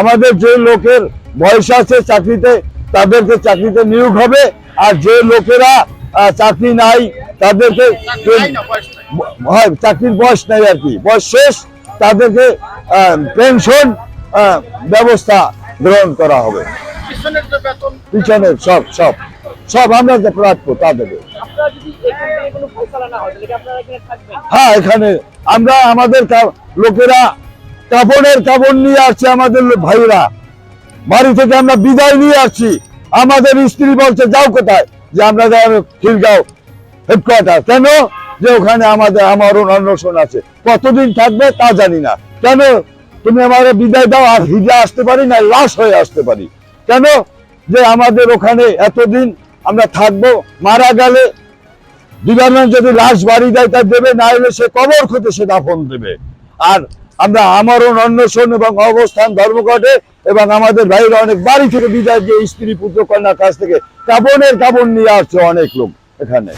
আমাদের যে লোকের বয়স আছে চাকরিতে তাদেরকে চাকরিতে নিয়োগ হবে। আর যে লোকেরা চাকরি নাই তাদেরকে হয় চাকরির বয়স নাই আর কি। বয়স শেষ তাদেরকে পেনশন ব্যবস্থা গ্রহণ করা হবে। পিছনের পিছনে সব সব সব আমরা যে প্রাপ্য তা দেবে। আপনারা যদি এখান থেকে কোনো ফয়সালা না হয় তাহলে কি আপনারা এখানে থাকবেন? হ্যাঁ এখানে আমরা আমাদের লোকেরা কাপড়ের কাপড় নিয়ে আসছে আমাদের ভাইরা। বাড়ি থেকে আমরা বিদায় নিয়ে আসছি। আমাদের স্ত্রী বলছে, যাও কোথায়? যে আমরা যাই খিলগাঁও হেডকোয়ার্টার কেন? যে ওখানে আমাদের আমার অন্বেষণ আছে। কতদিন থাকবে তা জানি না। কেন? তুমি আমার বিদায় দাও, আর হিজে আসতে পারি না, লাশ হয়ে আসতে পারি। কেন? যে আমাদের ওখানে এতদিন আমরা থাকব, মারা গেলে ডিপার্টমেন্ট যদি লাশ বাড়ি দেয় তা দেবে, না হলে সে কবর খুঁজে সে দাফন দেবে। আর আমরা আমরণ অন্বেষণ এবং অবস্থান ধর্মঘটে এবং আমাদের ভাইরা অনেক বাড়ি থেকে বিদায় দিয়ে স্ত্রী পুত্র কন্যার কাছ থেকে কাবনের কাবন নিয়ে আসছে অনেক লোক এখানে।